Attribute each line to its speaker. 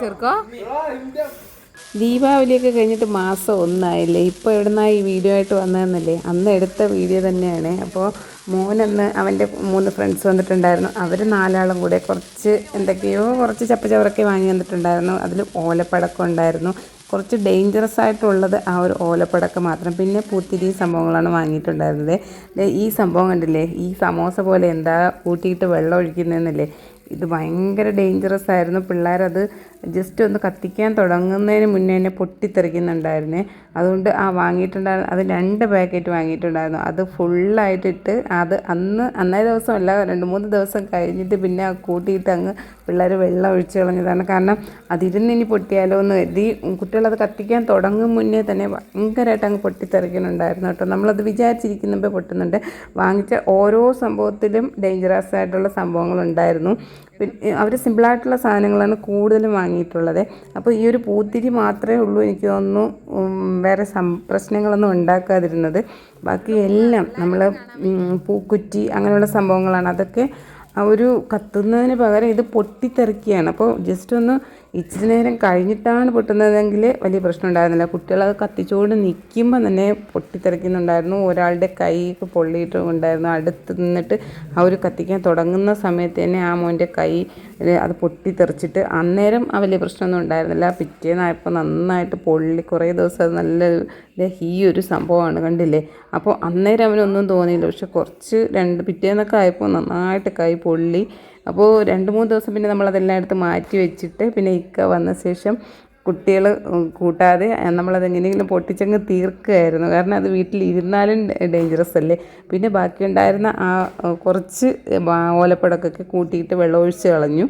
Speaker 1: ചെറുക്കോ? ദീപാവലിയൊക്കെ കഴിഞ്ഞിട്ട് മാസം ഒന്നായില്ലേ? ഇപ്പോൾ എവിടുന്നാ ഈ വീഡിയോ ആയിട്ട് വന്നതെന്നല്ലേ? അന്ന് എടുത്ത വീഡിയോ തന്നെയാണ്. അപ്പോൾ മോനെന്ന് അവന്റെ മൂന്ന് ഫ്രണ്ട്സ് വന്നിട്ടുണ്ടായിരുന്നു. അവർ നാലാളും കൂടെ കുറച്ച് എന്തൊക്കെയോ കുറച്ച് ചപ്പച്ചവറൊക്കെ വാങ്ങി വന്നിട്ടുണ്ടായിരുന്നു. അതിൽ ഓലപ്പടക്കം ഉണ്ടായിരുന്നു. കുറച്ച് ഡേഞ്ചറസ് ആയിട്ടുള്ളത് ആ ഒരു ഓലപ്പടക്കം മാത്രം. പിന്നെ പൂത്തിരി സംഭവങ്ങളാണ് വാങ്ങിയിട്ടുണ്ടായിരുന്നത്. ഈ സംഭവം കണ്ടില്ലേ? ഈ സമോസ പോലെ എന്താ കൂട്ടിയിട്ട് വെള്ളം ഒഴിക്കുന്നതെന്നല്ലേ? ഇത് ഭയങ്കര ഡേഞ്ചറസ് ആയിരുന്നു. പിള്ളേരത് ജസ്റ്റ് ഒന്ന് കത്തിക്കാൻ തുടങ്ങുന്നതിന് മുന്നേ തന്നെ പൊട്ടിത്തെറിക്കുന്നുണ്ടായിരുന്നേ. അതുകൊണ്ട് ആ വാങ്ങിയിട്ടുണ്ടായിരുന്നു അത് രണ്ട് പാക്കറ്റ് വാങ്ങിയിട്ടുണ്ടായിരുന്നു. അത് ഫുള്ളായിട്ടിട്ട് അത് അന്ന് അന്നേ അല്ല രണ്ട് മൂന്ന് ദിവസം കഴിഞ്ഞിട്ട് പിന്നെ കൂട്ടിയിട്ട് അങ്ങ് പിള്ളേർ വെള്ളം ഒഴിച്ചു കളഞ്ഞതാണ്. കാരണം അതിരുന്ന് ഇനി പൊട്ടിയാലോ എന്ന് കരുതി കുട്ടികളത് കത്തിക്കാൻ തുടങ്ങും മുന്നേ തന്നെ ഭയങ്കരമായിട്ട് അങ്ങ് പൊട്ടിത്തെറിക്കുന്നുണ്ടായിരുന്നു കേട്ടോ. നമ്മളത് വിചാരിച്ചിരിക്കുന്നുമ്പോൾ പൊട്ടുന്നുണ്ട്. വാങ്ങിച്ച ഓരോ സംഭവത്തിലും ഡേഞ്ചറസ് ആയിട്ടുള്ള സംഭവങ്ങളുണ്ടായിരുന്നു അവർ സിമ്പിളായിട്ടുള്ള സാധനങ്ങളാണ് കൂടുതലും വാങ്ങിയിട്ടുള്ളത്. അപ്പോൾ ഈ ഒരു പൂത്തിരി മാത്രമേ ഉള്ളൂ എനിക്ക് തോന്നുന്നു വേറെ സം പ്രശ്നങ്ങളൊന്നും ഉണ്ടാക്കാതിരുന്നത്. ബാക്കി എല്ലാം നമ്മൾ പൂക്കുറ്റി അങ്ങനെയുള്ള സംഭവങ്ങളാണ്. അതൊക്കെ ആ ഒരു കത്തുന്നതിന് പകരം ഇത് പൊട്ടിത്തെറിക്കുകയാണ്. അപ്പോൾ ജസ്റ്റ് ഒന്ന് ഇച്ചിരി നേരം കഴിഞ്ഞിട്ടാണ് പൊട്ടുന്നതെങ്കിൽ വലിയ പ്രശ്നം ഉണ്ടായിരുന്നില്ല. കുട്ടികളത് കത്തിച്ചുകൊണ്ട് നിൽക്കുമ്പോൾ തന്നെ പൊട്ടിത്തെറിക്കുന്നുണ്ടായിരുന്നു. ഒരാളുടെ കൈയൊക്കെ പൊള്ളിയിട്ടുണ്ടായിരുന്നു. അടുത്ത് നിന്നിട്ട് ആ ഒരു കത്തിക്കാൻ തുടങ്ങുന്ന സമയത്ത് തന്നെ ആ മോന്റെ കൈ അത് പൊട്ടിത്തെറിച്ചിട്ട് അന്നേരം ആ വലിയ പ്രശ്നമൊന്നും ഉണ്ടായിരുന്നില്ല. പിറ്റേന്നായപ്പോൾ നന്നായിട്ട് പൊള്ളി കുറേ ദിവസം അത് നല്ല ഈ ഒരു സംഭവമാണ് കണ്ടില്ലേ? അപ്പോൾ അന്നേരം അവനൊന്നും തോന്നിയില്ല. പക്ഷെ കുറച്ച് രണ്ട് പിറ്റേന്നൊക്കെ ആയപ്പോൾ നന്നായിട്ട് കൈ പൊള്ളി. അപ്പോൾ രണ്ട് മൂന്ന് ദിവസം പിന്നെ നമ്മളതെല്ലാം എടുത്ത് മാറ്റി വെച്ചിട്ട് പിന്നെ ഇക്ക വന്ന ശേഷം കുട്ടികൾ കൂട്ടാതെ നമ്മളത് എങ്ങനെയെങ്കിലും പൊട്ടിച്ചങ്ങ് തീർക്കുകയായിരുന്നു. കാരണം അത് വീട്ടിൽ വീട്ടിലിരുന്നാലും ഡേഞ്ചറസ് അല്ലേ? പിന്നെ ബാക്കിയുണ്ടായിരുന്ന ആ കുറച്ച് ഓലപ്പടക്കൊക്കെ കൂട്ടിയിട്ട് വെള്ളമൊഴിച്ച് കളഞ്ഞു.